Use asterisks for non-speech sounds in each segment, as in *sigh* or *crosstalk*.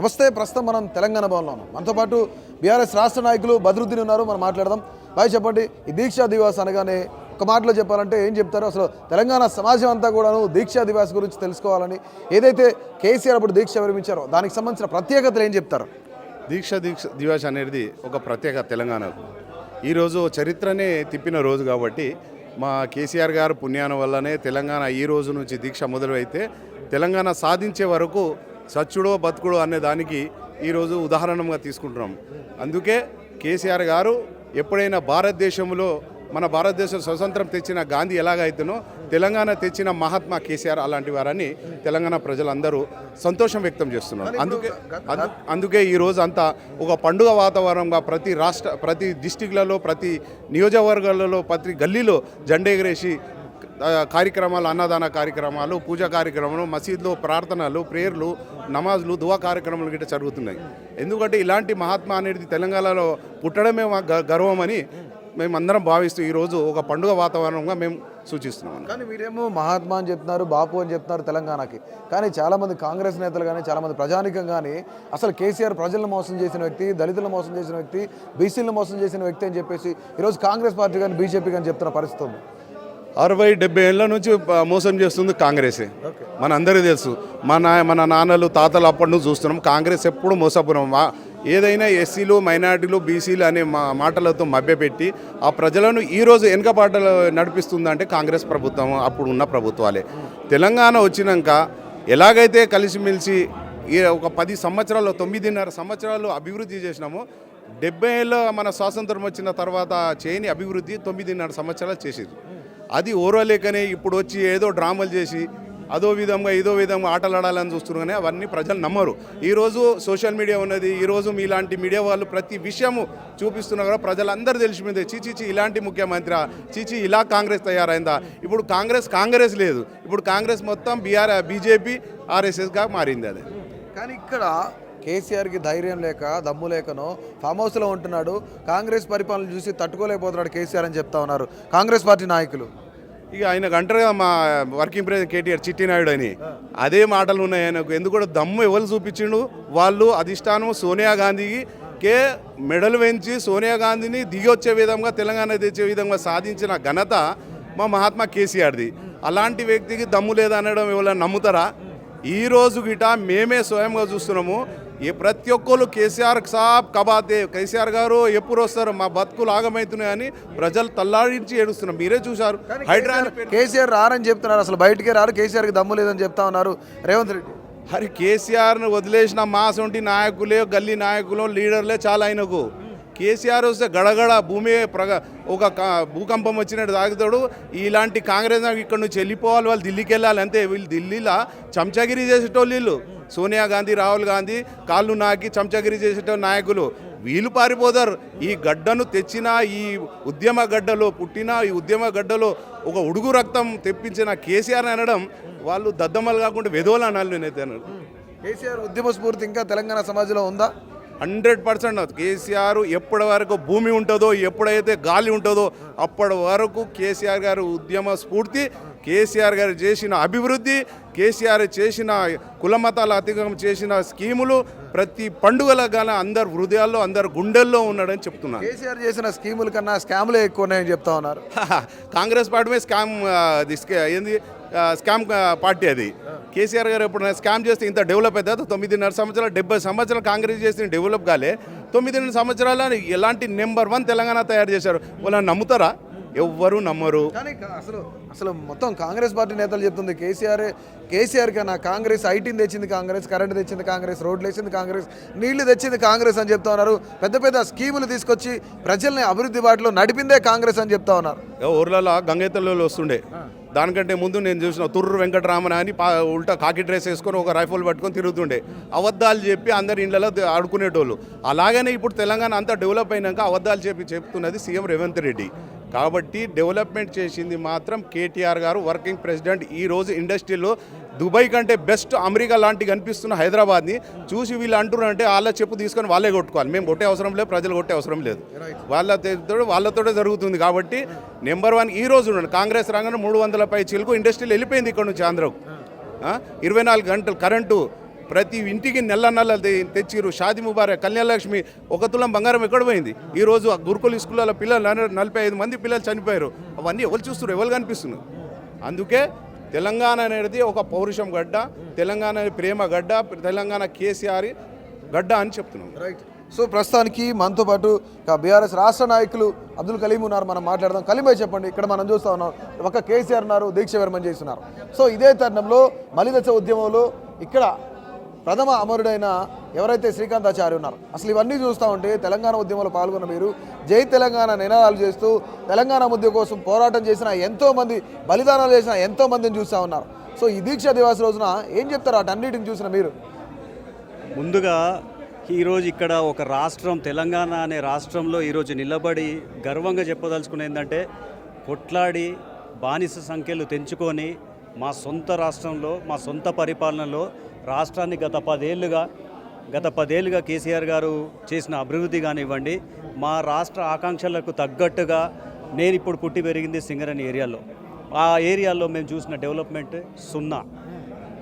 నమస్తే ప్రస్తుతం మనం తెలంగాణ భవన్లో ఉన్నాం. మనతో పాటు బీఆర్ఎస్ రాష్ట్ర నాయకులు బద్రుద్దీన్ ఉన్నారు మనం మాట్లాడదాం. బాగా చెప్పండి ఈ దీక్షా దివాస్ అనగానే ఒక మాటలో చెప్పాలంటే ఏం చెప్తారు? అసలు తెలంగాణ సమాజం అంతా కూడాను దీక్షా దివాస్ గురించి తెలుసుకోవాలని ఏదైతే కేసీఆర్ అప్పుడు దీక్ష విరమించారో దానికి సంబంధించిన ప్రత్యేకతలు ఏం చెప్తారు? దీక్ష దీక్ష దివాస్ అనేది ఒక ప్రత్యేక తెలంగాణకు. ఈరోజు చరిత్రనే తిప్పిన రోజు కాబట్టి మా కేసీఆర్ గారు పుణ్యాన వల్లనే తెలంగాణ ఈ రోజు నుంచి దీక్ష మొదలైతే తెలంగాణ సాధించే వరకు సచ్చుడో బతుకుడో అనే దానికి ఈరోజు ఉదాహరణగా తీసుకుంటున్నాం. అందుకే కేసీఆర్ గారు ఎప్పుడైనా భారతదేశంలో మన భారతదేశం స్వతంత్రం తెచ్చిన గాంధీ ఎలాగైతేనో తెలంగాణ తెచ్చిన మహాత్మా కేసీఆర్ అలాంటి వారని తెలంగాణ ప్రజలందరూ సంతోషం వ్యక్తం చేస్తున్నారు. అందుకే అందు- అందుకే ఈ రోజు అంతా ఒక పండుగ వాతావరణంగా ప్రతి రాష్ట్ర ప్రతి డిస్టిక్లలో ప్రతి నియోజకవర్గాలలో ప్రతి గల్లీలో జెండా ఎగరేసి కార్యక్రమాలు అన్నదాన కార్యక్రమాలు పూజా కార్యక్రమాలు మసీద్లో ప్రార్థనలు ప్రేయర్లు నమాజ్లు దువా కార్యక్రమాలు గిట్ట జరుగుతున్నాయి. ఎందుకంటే ఇలాంటి మహాత్మా అనేది తెలంగాణలో పుట్టడమే మా గ- గర్వమని అందరం భావిస్తూ ఈరోజు ఒక పండుగ వాతావరణంగా మేము సూచిస్తున్నాం కానీ మీరేమో మహాత్మా అని చెప్తున్నారు బాపు అని చెప్తున్నారు తెలంగాణకి. కానీ చాలామంది కాంగ్రెస్ నేతలు కానీ చాలామంది ప్రజానికం కానీ అసలు కేసీఆర్ ప్రజలను మోసం చేసిన వ్యక్తి దళితులను మోసం చేసిన వ్యక్తి బీసీలను మోసం చేసిన వ్యక్తి అని చెప్పేసి ఈరోజు కాంగ్రెస్ పార్టీ కానీ బీజేపీ కానీ చెప్తున్న పరిస్థితి అరవై డెబ్బై ఏళ్ళ నుంచి మోసం చేస్తుంది కాంగ్రెసే. మన అందరికీ తెలుసు. మన మన నాన్నలు తాతలు అప్పటి నుంచి చూస్తున్నాం. కాంగ్రెస్ ఎప్పుడు మోసపోయినాం మా- ఏదైనా ఎస్సీలు మైనార్టీలు బీసీలు అనే మా మాటలతో మభ్యపెట్టి ఆ ప్రజలను ఈరోజు వెనుకబాటలు నడిపిస్తుందంటే కాంగ్రెస్ ప్రభుత్వం అప్పుడు ఉన్న ప్రభుత్వాలే. తెలంగాణ వచ్చినాక ఎలాగైతే కలిసిమెలిసి ఈ ఒక పది సంవత్సరాలు తొమ్మిదిన్నర సంవత్సరాలు అభివృద్ధి చేసినామో డెబ్బై ఏళ్ళ మన స్వాతంత్రం వచ్చిన తర్వాత చేయని అభివృద్ధి తొమ్మిదిన్నర సంవత్సరాలు చేసేది అది ఓర్వలేకనే ఇప్పుడు వచ్చి ఏదో డ్రామాలు చేసి అదో విధంగా ఇదో విధంగా ఆటలు ఆడాలని చూస్తున్నారు కానీ అవన్నీ ప్రజలు నమ్మరు. ఈరోజు సోషల్ మీడియా ఉన్నది ఈరోజు మీలాంటి మీడియా వాళ్ళు ప్రతి విషయము చూపిస్తున్నా కూడా ప్రజలందరూ తెలిసిపోయింది చీచీచి ఇలాంటి ముఖ్యమంత్రి చీచి ఇలా కాంగ్రెస్ తయారైందా? ఇప్పుడు కాంగ్రెస్ కాంగ్రెస్ లేదు. ఇప్పుడు కాంగ్రెస్ మొత్తం బీఆర్ బీజేపీ ఆర్ఎస్ఎస్గా మారింది అది. కానీ ఇక్కడ కేసీఆర్కి ధైర్యం లేక దమ్ము లేకనో ఫామ్ హౌస్లో ఉంటున్నాడు. కాంగ్రెస్ పరిపాలన చూసి తట్టుకోలేకపోతున్నాడు కేసీఆర్ అని చెప్తా ఉన్నారు. కాంగ్రెస్ పార్టీ నాయకులు. ఇక ఆయనకు అంటారు మా వర్కింగ్ ప్రెసిడెంట్ కేటీఆర్ చిట్టినాయుడు అని. అదే మాటలు ఉన్నాయి ఆయనకు. ఎందుకు కూడా దమ్ము ఎవరు చూపించిండు? వాళ్ళు అధిష్టానం సోనియా గాంధీకి కే మెడలు పెంచి సోనియా గాంధీని దిగొచ్చే విధంగా తెలంగాణ తెచ్చే విధంగా సాధించిన ఘనత మా మహాత్మా కేసీఆర్ది. అలాంటి వ్యక్తికి దమ్ము లేదనడం ఎవరైనా నమ్ముతారా? ఈ రోజు గిట మేమే స్వయంగా చూస్తున్నాము. ఏ ప్రతి ఒక్కరు కేసీఆర్ సాబ్ కబాతే కేసీఆర్ గారు ఎప్పుడు వస్తారు? మా బతుకులు ఆగమవుతున్నాయని ప్రజలు తల్లాడించి ఏడుస్తున్నారు. మీరే చూశారు. అని పెట్టి- కేసీఆర్ రారని చెప్తున్నారు. అసలు బయటికే రారు. కేసీఆర్కి దమ్ము లేదని చెప్తా ఉన్నారు. రేవంత్ రెడ్డి. హరి కేసీఆర్ను వదిలేసిన మాసొంటి నాయకులే గల్లీ నాయకులు లీడర్లే చాలా ఆయనకు. కేసీఆర్ వస్తే గడగడ భూమి ప్రగ ఒక భూకంపం వచ్చినట్టు తాగుతాడు. ఇలాంటి కాంగ్రెస్ ఇక్కడ నుంచి వెళ్ళిపోవాలి వాళ్ళు ఢిల్లీకి వెళ్ళాలి అంతే వీళ్ళు ఢిల్లీలో చంచగిరి చేసేటోళ్ళు వీళ్ళు. సోనియా గాంధీ రాహుల్ గాంధీ కాళ్ళు నాకి చంచగిరి చేసేటోళ్ళు నాయకులు. వీళ్ళు పారిపోతారు. ఈ గడ్డను తెచ్చిన ఈ ఉద్యమ గడ్డలో పుట్టిన ఈ ఉద్యమ గడ్డలో ఒక ఉడుగు రక్తం తెప్పించిన కేసీఆర్ అనడం వాళ్ళు దద్దమ్మలు కాకుండా వెదోలు అనాలి నేనైతే అన్నాడు. కేసీఆర్ ఉద్యమ స్ఫూర్తి ఇంకా తెలంగాణ సమాజంలో ఉందా? హండ్రెడ్ పర్సెంట్ కేసీఆర్ ఎప్పటి వరకు భూమి ఉంటుందో ఎప్పుడైతే గాలి ఉంటుందో అప్పటి వరకు కేసీఆర్ గారు ఉద్యమ స్ఫూర్తి కేసీఆర్ గారు చేసిన అభివృద్ధి కేసీఆర్ చేసిన కులమతాల అతిగమం చేసిన స్కీములు ప్రతి పండుగల గాన అందరు హృదయాల్లో అందరు గుండెల్లో ఉన్నాడని చెప్తున్నాను కేసీఆర్ చేసిన స్కీముల కన్నా స్కామ్లే ఎక్కువ ఉన్నాయని చెప్తా ఉన్నారు. *laughs* కాంగ్రెస్ పార్టీ స్కామ్ ఏంది? స్కామ్ పార్టీ అది. కేసీఆర్ గారు ఎప్పుడు స్కామ్ చేస్తే ఇంత డెవలప్ అవుతుంది తొమ్మిదిన్నర సంవత్సరాలు డెబ్బై సంవత్సరాలు కాంగ్రెస్ చేసిన డెవలప్ కాలే. తొమ్మిదిన్నర సంవత్సరాలు ఎలాంటి నెంబర్ వన్ తెలంగాణ తయారు చేశారు? వాళ్ళని నమ్ముతారా? ఎవ్వరు నమ్మరు. కానీ అసలు అసలు మొత్తం కాంగ్రెస్ పార్టీ నేతలు చెప్తుంది కేసీఆర్ కేసీఆర్ కన్నా కాంగ్రెస్ ఐటీని తెచ్చింది కాంగ్రెస్ కరెంట్ తెచ్చింది కాంగ్రెస్ రోడ్లు వేసింది కాంగ్రెస్ నీళ్ళు తెచ్చింది కాంగ్రెస్ అని చెప్తా ఉన్నారు. పెద్ద పెద్ద స్కీములు తీసుకొచ్చి ప్రజల్ని అభివృద్ధి బాటలో నడిపిందే కాంగ్రెస్ అని చెప్తా ఉన్నారు. ఊర్లలో గంగైతల్లో వస్తుండే. దానికంటే ముందు నేను చూసిన తుర్రు వెంకటరామన్ అని పా ఉల్టా కాకి డ్రెస్ వేసుకొని ఒక రైఫిల్ పట్టుకొని తిరుగుతుండే. అబద్ధాలు చెప్పి అందరి ఇళ్ళలో ఆడుకునేటోళ్ళు. అలాగనే ఇప్పుడు తెలంగాణ అంతా డెవలప్ అయినాక అబద్ధాలు చెప్పి చెప్తున్నది సీఎం రేవంత్ రెడ్డి. కాబట్టి డెవలప్మెంట్ చేసింది మాత్రం కేటీఆర్ గారు వర్కింగ్ ప్రెసిడెంట్ ఈ రోజు ఇండస్ట్రీలో దుబాయ్ కంటే బెస్ట్ అమెరికా లాంటి కనిపిస్తున్న హైదరాబాద్ని చూసి వీళ్ళు అంటున్నారంటే వాళ్ళ చెప్పు తీసుకొని వాళ్ళే కొట్టుకోవాలి. మేము కొట్టే అవసరం లేదు ప్రజలు కొట్టే అవసరం లేదు. వాళ్ళ తో- వాళ్ళతోటే జరుగుతుంది కాబట్టి నెంబర్ వన్ ఈ రోజు కాంగ్రెస్ రంగంలో మూడు వందల పై చిలుకు ఇండస్ట్రీలు వెళ్ళిపోయింది ఇక్కడ నుంచి ఆంధ్రకు? ఇరవై నాలుగు గంటలు కరెంటు ప్రతి ఇంటికి నెల నెల తె- తెచ్చిర్రు షాది ముబారక్ కళ్యాణలక్ష్మి ఒక తులం బంగారం ఎక్కడ పోయింది? ఈ రోజు గురుకుల స్కూళ్ళలో పిల్లలు నల- నలభై ఐదు మంది పిల్లలు చనిపోయారు. అవన్నీ ఎవరు చూస్తున్నారు? ఎవరు కనిపిస్తున్నారు? అందుకే తెలంగాణ అనేది ఒక పౌరుషం గడ్డ తెలంగాణ ప్రేమ గడ్డ తెలంగాణ కేసీఆర్ గడ్డ అని చెప్తున్నాం. రైట్ సో ప్రస్తుతానికి మనతో పాటు బీఆర్ఎస్ రాష్ట్ర నాయకులు అబ్దుల్ కలీం ఉన్నారు మనం మాట్లాడదాం. కలీం చెప్పండి ఇక్కడ మనం చూస్తూ ఉన్నాం. ఒక కేసీఆర్ ఉన్నారు దీక్ష విరమణ చేస్తున్నారు. సో ఇదే తరుణంలో మలిదశ ఉద్యమంలో ఇక్కడ ప్రథమ అమరుడైన ఎవరైతే శ్రీకాంతాచారి ఉన్నారు. అసలు ఇవన్నీ చూస్తూ ఉంటే తెలంగాణ ఉద్యమంలో పాల్గొన్న మీరు జై తెలంగాణ నినాదాలు చేస్తూ తెలంగాణ ముద్ద కోసం పోరాటం చేసిన ఎంతోమంది బలిదానాలు చేసిన ఎంతోమందిని చూస్తూ ఉన్నారు. సో ఈ దీక్ష దివాస్ రోజున ఏం చెప్తారు అటన్నిటిని చూసిన మీరు? ముందుగా ఈరోజు ఇక్కడ ఒక రాష్ట్రం తెలంగాణ అనే రాష్ట్రంలో ఈరోజు నిలబడి గర్వంగా చెప్పదలుచుకునేందంటే ఏంటంటే కొట్లాడి బానిస సంఖ్యలు తెంచుకొని మా సొంత రాష్ట్రంలో మా సొంత పరిపాలనలో రాష్ట్రాన్ని గత పదేళ్ళుగా గత పదేళ్ళుగా కేసీఆర్ గారు చేసిన అభివృద్ధి కానివ్వండి మా రాష్ట్ర ఆకాంక్షలకు తగ్గట్టుగా నేను ఇప్పుడు పుట్టి పెరిగింది సింగరేణి ఏరియాలో. ఆ ఏరియాలో మేము చూసిన డెవలప్మెంట్ సున్నా.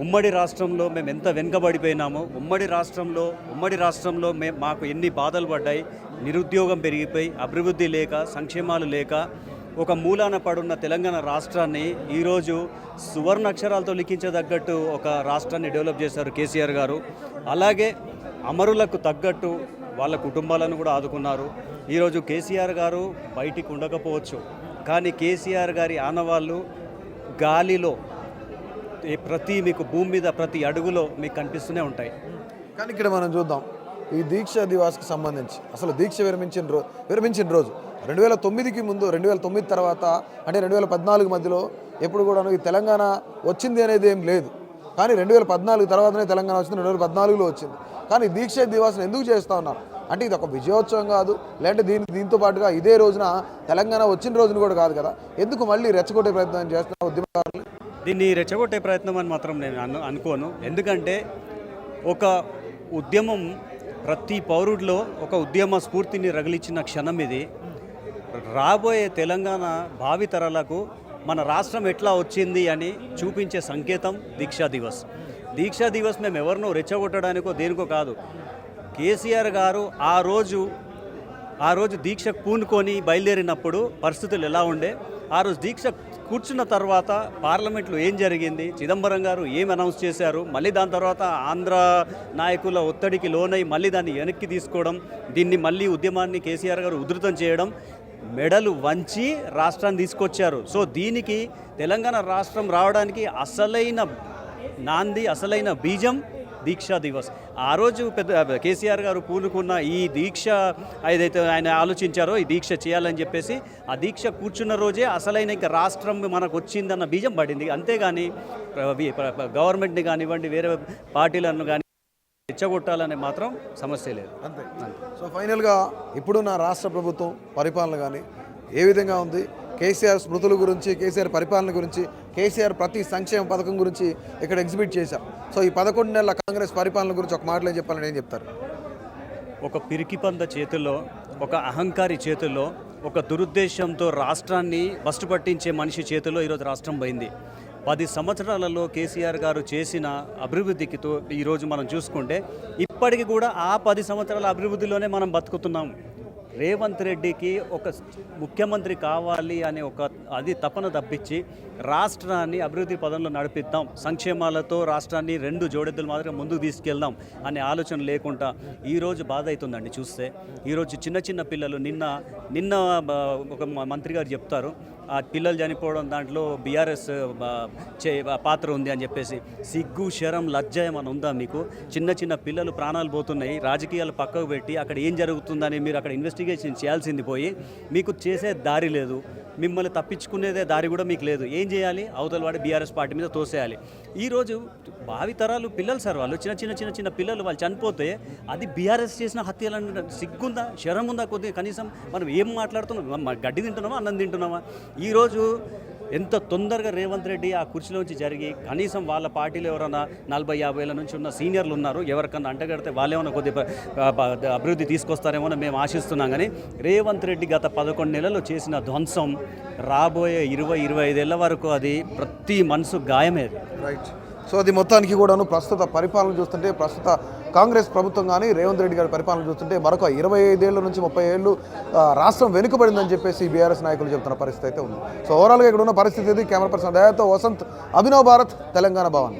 ఉమ్మడి రాష్ట్రంలో మేము ఎంత వెనుకబడిపోయినామో ఉమ్మడి రాష్ట్రంలో ఉమ్మడి రాష్ట్రంలో మేము మాకు ఎన్ని బాధలు పడ్డాయి నిరుద్యోగం పెరిగిపోయి అభివృద్ధి లేక సంక్షేమాలు లేక ఒక మూలాన పడున్న తెలంగాణ రాష్ట్రాన్ని ఈరోజు సువర్ణ అక్షరాలతో లిఖించదగ్గట్టు ఒక రాష్ట్రాన్ని డెవలప్ చేశారు కేసీఆర్ గారు. అలాగే అమరులకు తగ్గట్టు వాళ్ళ కుటుంబాలను కూడా ఆదుకున్నారు. ఈరోజు కేసీఆర్ గారు బయటికి ఉండకపోవచ్చు. కానీ కేసీఆర్ గారి ఆనవాళ్ళు గాలిలో ప్రతి మీకు భూమి మీద ప్రతి అడుగులో మీకు కనిపిస్తూనే ఉంటాయి. కానీ ఇక్కడ మనం చూద్దాం. ఈ దీక్ష దివాస్కి సంబంధించి అసలు దీక్ష విరమించిన రోజు విరమించిన రోజు. రెండు వేల తొమ్మిదికి ముందు రెండు వేల తొమ్మిది తర్వాత అంటే రెండు వేల పద్నాలుగు మధ్యలో ఎప్పుడు కూడా ఈ తెలంగాణ వచ్చింది అనేది ఏం లేదు. కానీ రెండు వేల పద్నాలుగు తర్వాతనే తెలంగాణ వచ్చింది రెండు వేల పద్నాలుగులో వచ్చింది. కానీ దీక్ష దివాస్ని ఎందుకు చేస్తూ ఉన్నారు అంటే ఇది ఒక విజయోత్సవం కాదు లేదంటే దీని దీంతో పాటుగా ఇదే రోజున తెలంగాణ వచ్చిన రోజున కూడా కాదు కదా. ఎందుకు మళ్ళీ రెచ్చగొట్టే ప్రయత్నం చేస్తున్న ఉద్యమకారులు? దీన్ని రెచ్చగొట్టే ప్రయత్నం అని మాత్రం నేను అను అనుకోను. ఎందుకంటే ఒక ఉద్యమం ప్రతి పౌరుడిలో ఒక ఉద్యమ స్ఫూర్తిని రగిలించిన క్షణం ఇది. రాబోయే తెలంగాణ భావితరాలకు మన రాష్ట్రం ఎట్లా వచ్చింది అని చూపించే సంకేతం దీక్షా దివస్. దీక్షా దివస్ మేము ఎవరినో రెచ్చగొట్టడానికో దేనికో కాదు. కేసీఆర్ గారు ఆ రోజు ఆ రోజు దీక్ష పూనుకొని బయలుదేరినప్పుడు పరిస్థితులు ఎలా ఉండే ఆ రోజు దీక్ష కూర్చున్న తర్వాత పార్లమెంట్లో ఏం జరిగింది చిదంబరం గారు ఏం అనౌన్స్ చేశారు మళ్ళీ దాని తర్వాత ఆంధ్ర నాయకుల ఒత్తిడికి లోనై మళ్ళీ దాన్ని వెనక్కి తీసుకోవడం దీన్ని మళ్ళీ ఉద్యమాన్ని కేసీఆర్ గారు ఉధృతం చేయడం మెడలు వంచి రాష్ట్రాన్ని తీసుకొచ్చారు. సో దీనికి తెలంగాణ రాష్ట్రం రావడానికి అసలైన నాంది అసలైన బీజం దీక్షా దివస్. ఆ రోజు పెద్ద కేసీఆర్ గారు పూనుకున్న ఈ దీక్ష ఏదైతే ఆయన ఆలోచించారో ఈ దీక్ష చేయాలని చెప్పేసి ఆ దీక్ష కూర్చున్న రోజే అసలైన ఇంకా రాష్ట్రం మనకు వచ్చిందన్న బీజం పడింది. అంతేగాని గవర్నమెంట్ని కానివ్వండి వేరే పార్టీలను కానీ రెచ్చగొట్టాలనే మాత్రం సమస్య లేదు. అంతే. సో ఫైనల్గా ఇప్పుడున్న రాష్ట్ర ప్రభుత్వం పరిపాలన కానీ ఏ విధంగా ఉంది? కేసీఆర్ స్మృతుల గురించి కేసీఆర్ పరిపాలన గురించి కేసీఆర్ ప్రతి సంక్షేమ పథకం గురించి ఇక్కడ ఎగ్జిబిట్ చేశాం. సో ఈ పదకొండు నెలల కాంగ్రెస్ పరిపాలన గురించి ఒక మాటలో ఏం చెప్పాలని ఏం చెప్తారు? ఒక పిరికిపంద చేతుల్లో ఒక అహంకారి చేతుల్లో ఒక దురుద్దేశంతో రాష్ట్రాన్ని బస్టు పట్టించే మనిషి చేతుల్లో ఈరోజు రాష్ట్రం పోయింది. పది సంవత్సరాలలో కేసీఆర్ గారు చేసిన అభివృద్ధికితో ఈరోజు మనం చూసుకుంటే ఇప్పటికి కూడా ఆ పది సంవత్సరాల అభివృద్ధిలోనే మనం బతుకుతున్నాం. రేవంత్ రెడ్డికి ఒక ముఖ్యమంత్రి కావాలి అనే ఒక అది తపన తప్పించి రాష్ట్రాన్ని అభివృద్ధి పదంలో నడిపిద్దాం. సంక్షేమాలతో రాష్ట్రాన్ని రెండు జోడెద్దులు మాత్రమే ముందుకు తీసుకెళ్దాం అనే ఆలోచన లేకుండా ఈరోజు బాధ అవుతుందండి చూస్తే. ఈరోజు చిన్న చిన్న పిల్లలు నిన్న నిన్న ఒక మ- మంత్రి గారు చెప్తారు ఆ పిల్లలు చనిపోవడం దాంట్లో బీఆర్ఎస్ చే పాత్ర ఉంది అని చెప్పేసి. సిగ్గు శరం లజ్జ ఏమైనా ఉందా మీకు? చిన్న చిన్న పిల్లలు ప్రాణాలు పోతున్నాయి రాజకీయాలు పక్కకు పెట్టి అక్కడ ఏం జరుగుతుందని మీరు అక్కడ ఇన్వెస్ట్ ఇన్వెస్టిగేషన్ చేయాల్సింది పోయి మీకు చేసే దారి లేదు. మిమ్మల్ని తప్పించుకునేదే దారి కూడా మీకు లేదు. ఏం చేయాలి? అవతల వాడి బీఆర్ఎస్ పార్టీ మీద తోసేయాలి. ఈరోజు భావితరాలు పిల్లలు సార్ వాళ్ళు. చిన్న చిన్న చిన్న చిన్న పిల్లలు వాళ్ళు చనిపోతే అది బీఆర్ఎస్ చేసిన హత్యలను సిగ్గుందా? శరం ఉందా కొద్దిగా? కనీసం మనం ఏం మాట్లాడుతున్నాం? గడ్డి తింటున్నామా? అన్నం తింటున్నామా? ఈరోజు ఎంత తొందరగా రేవంత్ రెడ్డి ఆ కుర్చీలోంచి జరిగి కనీసం వాళ్ళ పార్టీలో ఎవరైనా నలభై యాభై ఏళ్ళ నుంచి ఉన్న సీనియర్లు ఉన్నారు ఎవరికన్నా అంటగడితే వాళ్ళేమైనా కొద్దిగా అభివృద్ధి తీసుకొస్తారేమో మేము ఆశిస్తున్నాం. కానీ రేవంత్ రెడ్డి గత పదకొండు నెలలు చేసిన ధ్వంసం రాబోయే ఇరవై ఇరవై ఐదేళ్ళ వరకు అది ప్రతి మనసు గాయమేది రైట్ సో అది మొత్తానికి కూడాను ప్రస్తుత పరిపాలన చూస్తుంటే ప్రస్తుత కాంగ్రెస్ ప్రభుత్వం కానీ రేవంత్ రెడ్డి గారి పరిపాలన చూస్తుంటే మరొక ఇరవై ఐదేళ్ళ నుంచి ముప్పై ఏళ్ళు రాష్ట్రం వెనుకబడిందని చెప్పేసి బీఆర్ఎస్ నాయకులు చెప్తున్న పరిస్థితి అయితే ఉంది. సో ఓవరాల్గా ఇక్కడ ఉన్న పరిస్థితి ఇది. కెమెరా పర్సన్ దయాతో వసంత్ అభినవ్ భారత్ తెలంగాణ భవన్.